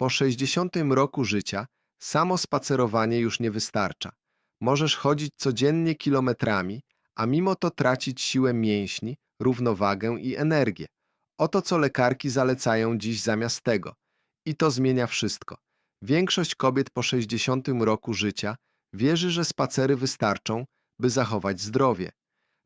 Po 60 roku życia samo spacerowanie już nie wystarcza. Możesz chodzić codziennie kilometrami, a mimo to tracić siłę mięśni, równowagę i energię. Oto co lekarki zalecają dziś zamiast tego. I to zmienia wszystko. Większość kobiet po 60 roku życia wierzy, że spacery wystarczą, by zachować zdrowie.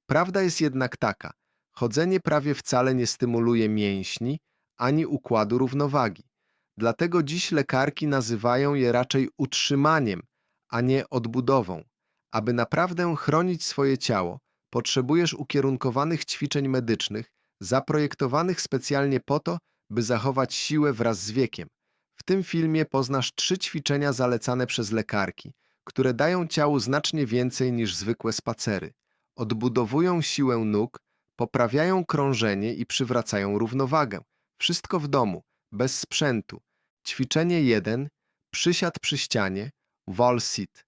Prawda jest jednak taka: chodzenie prawie wcale nie stymuluje mięśni ani układu równowagi. Dlatego dziś lekarki nazywają je raczej utrzymaniem, a nie odbudową. Aby naprawdę chronić swoje ciało, potrzebujesz ukierunkowanych ćwiczeń medycznych, zaprojektowanych specjalnie po to, by zachować siłę wraz z wiekiem. W tym filmie poznasz trzy ćwiczenia zalecane przez lekarki, które dają ciału znacznie więcej niż zwykłe spacery. Odbudowują siłę nóg, poprawiają krążenie i przywracają równowagę. Wszystko w domu, bez sprzętu. Ćwiczenie 1. Przysiad przy ścianie, wall sit.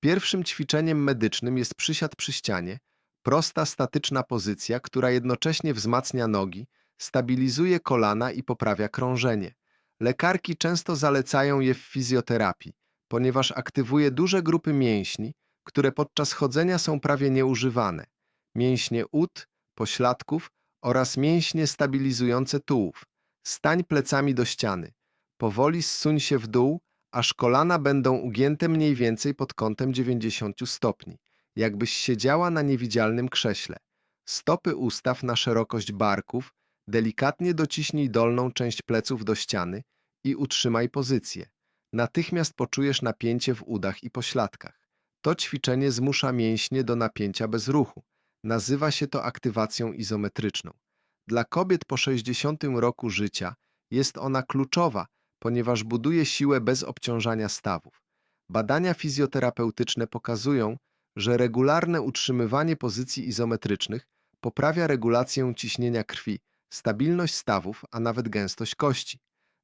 Pierwszym ćwiczeniem medycznym jest przysiad przy ścianie, prosta statyczna pozycja, która jednocześnie wzmacnia nogi, stabilizuje kolana i poprawia krążenie. Lekarki często zalecają je w fizjoterapii, ponieważ aktywuje duże grupy mięśni, które podczas chodzenia są prawie nieużywane. Mięśnie ud, pośladków oraz mięśnie stabilizujące tułów. Stań plecami do ściany. Powoli zsuń się w dół, aż kolana będą ugięte mniej więcej pod kątem 90 stopni, jakbyś siedziała na niewidzialnym krześle. Stopy ustaw na szerokość barków, delikatnie dociśnij dolną część pleców do ściany i utrzymaj pozycję. Natychmiast poczujesz napięcie w udach i pośladkach. To ćwiczenie zmusza mięśnie do napięcia bez ruchu. Nazywa się to aktywacją izometryczną. Dla kobiet po 60 roku życia jest ona kluczowa, ponieważ buduje siłę bez obciążania stawów. Badania fizjoterapeutyczne pokazują, że regularne utrzymywanie pozycji izometrycznych poprawia regulację ciśnienia krwi, stabilność stawów, a nawet gęstość kości.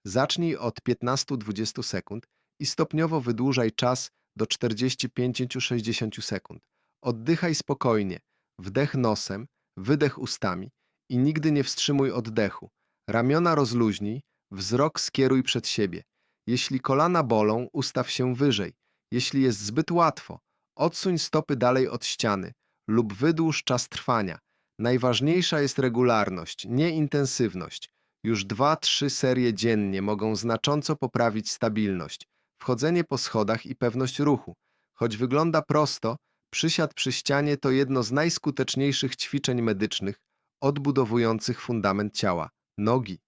Zacznij od 15-20 sekund i stopniowo wydłużaj czas do 45-60 sekund. Oddychaj spokojnie, wdech nosem, wydech ustami i nigdy nie wstrzymuj oddechu. Ramiona rozluźnij, wzrok skieruj przed siebie. Jeśli kolana bolą, ustaw się wyżej. Jeśli jest zbyt łatwo, odsuń stopy dalej od ściany lub wydłuż czas trwania. Najważniejsza jest regularność, nie intensywność. Już 2-3 serie dziennie mogą znacząco poprawić stabilność, wchodzenie po schodach i pewność ruchu. Choć wygląda prosto, przysiad przy ścianie to jedno z najskuteczniejszych ćwiczeń medycznych odbudowujących fundament ciała nogi.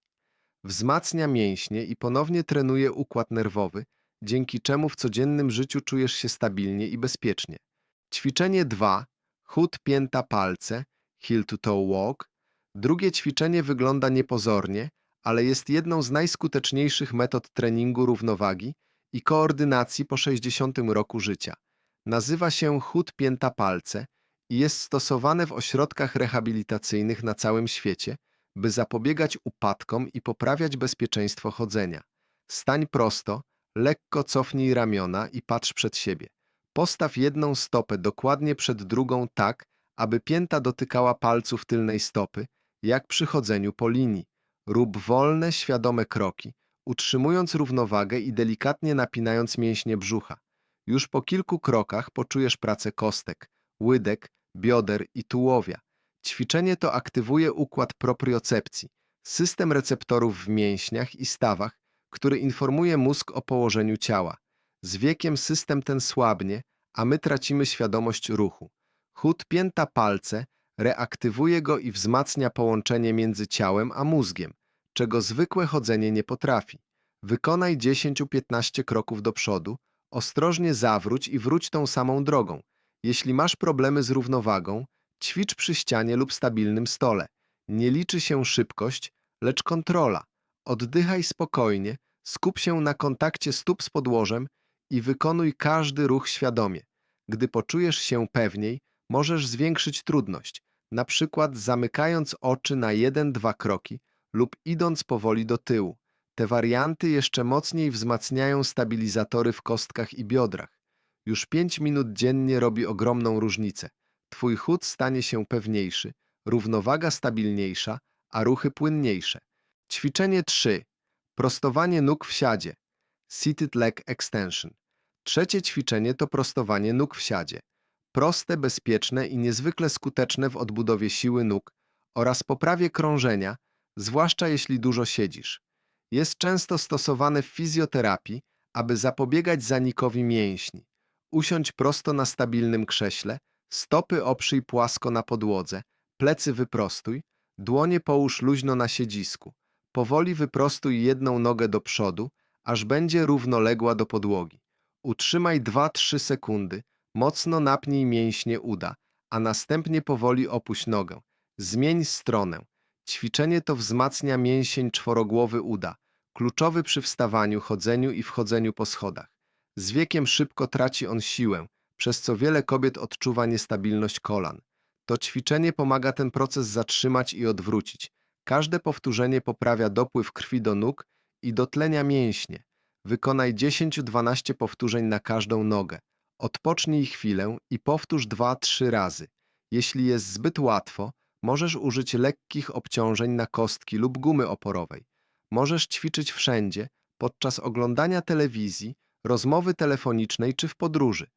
Wzmacnia mięśnie i ponownie trenuje układ nerwowy, dzięki czemu w codziennym życiu czujesz się stabilnie i bezpiecznie. Ćwiczenie 2. Chód pięta palce, heel to toe walk. Drugie ćwiczenie wygląda niepozornie, ale jest jedną z najskuteczniejszych metod treningu równowagi i koordynacji po 60 roku życia. Nazywa się chód pięta palce i jest stosowane w ośrodkach rehabilitacyjnych na całym świecie, by zapobiegać upadkom i poprawiać bezpieczeństwo chodzenia. Stań prosto, lekko cofnij ramiona i patrz przed siebie. Postaw jedną stopę dokładnie przed drugą tak, aby pięta dotykała palców tylnej stopy, jak przy chodzeniu po linii. Rób wolne, świadome kroki, utrzymując równowagę i delikatnie napinając mięśnie brzucha. Już po kilku krokach poczujesz pracę kostek, łydek, bioder i tułowia. Ćwiczenie to aktywuje układ propriocepcji, system receptorów w mięśniach i stawach, który informuje mózg o położeniu ciała. Z wiekiem system ten słabnie, a my tracimy świadomość ruchu. Chód pięta palce reaktywuje go i wzmacnia połączenie między ciałem a mózgiem, czego zwykłe chodzenie nie potrafi. Wykonaj 10-15 kroków do przodu, ostrożnie zawróć i wróć tą samą drogą. Jeśli masz problemy z równowagą, ćwicz przy ścianie lub stabilnym stole. Nie liczy się szybkość, lecz kontrola. Oddychaj spokojnie, skup się na kontakcie stóp z podłożem i wykonuj każdy ruch świadomie. Gdy poczujesz się pewniej, możesz zwiększyć trudność, na przykład zamykając oczy na jeden-dwa kroki lub idąc powoli do tyłu. Te warianty jeszcze mocniej wzmacniają stabilizatory w kostkach i biodrach. Już 5 minut dziennie robi ogromną różnicę. Twój chód stanie się pewniejszy, równowaga stabilniejsza, a ruchy płynniejsze. Ćwiczenie 3. Prostowanie nóg w siadzie. Seated Leg Extension. Trzecie ćwiczenie to prostowanie nóg w siadzie. Proste, bezpieczne i niezwykle skuteczne w odbudowie siły nóg oraz poprawie krążenia, zwłaszcza jeśli dużo siedzisz. Jest często stosowane w fizjoterapii, aby zapobiegać zanikowi mięśni. Usiądź prosto na stabilnym krześle, stopy oprzyj płasko na podłodze, plecy wyprostuj, dłonie połóż luźno na siedzisku. Powoli wyprostuj jedną nogę do przodu, aż będzie równoległa do podłogi. Utrzymaj 2-3 sekundy, mocno napnij mięśnie uda, a następnie powoli opuść nogę. Zmień stronę. Ćwiczenie to wzmacnia mięsień czworogłowy uda, kluczowy przy wstawaniu, chodzeniu i wchodzeniu po schodach. Z wiekiem szybko traci on siłę, przez co wiele kobiet odczuwa niestabilność kolan. To ćwiczenie pomaga ten proces zatrzymać i odwrócić. Każde powtórzenie poprawia dopływ krwi do nóg i dotlenia mięśnie. Wykonaj 10-12 powtórzeń na każdą nogę. Odpocznij chwilę i powtórz 2-3 razy. Jeśli jest zbyt łatwo, możesz użyć lekkich obciążeń na kostki lub gumy oporowej. Możesz ćwiczyć wszędzie, podczas oglądania telewizji, rozmowy telefonicznej czy w podróży.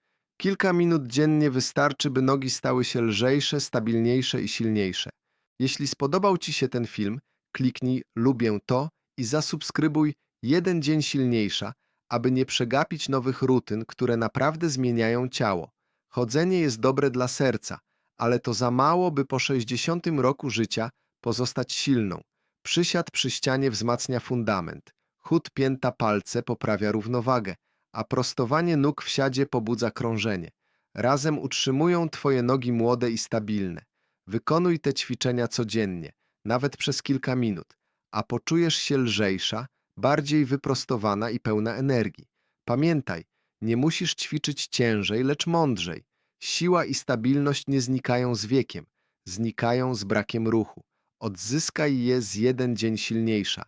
Kilka minut dziennie wystarczy, by nogi stały się lżejsze, stabilniejsze i silniejsze. Jeśli spodobał Ci się ten film, kliknij lubię to i zasubskrybuj jeden dzień silniejsza, aby nie przegapić nowych rutyn, które naprawdę zmieniają ciało. Chodzenie jest dobre dla serca, ale to za mało, by po 60 roku życia pozostać silną. Przysiad przy ścianie wzmacnia fundament, chód pięta palce poprawia równowagę, a prostowanie nóg w siadzie pobudza krążenie. Razem utrzymują Twoje nogi młode i stabilne. Wykonuj te ćwiczenia codziennie, nawet przez kilka minut, a poczujesz się lżejsza, bardziej wyprostowana i pełna energii. Pamiętaj, nie musisz ćwiczyć ciężej, lecz mądrzej. Siła i stabilność nie znikają z wiekiem, znikają z brakiem ruchu. Odzyskaj je z jeden dzień silniejsza.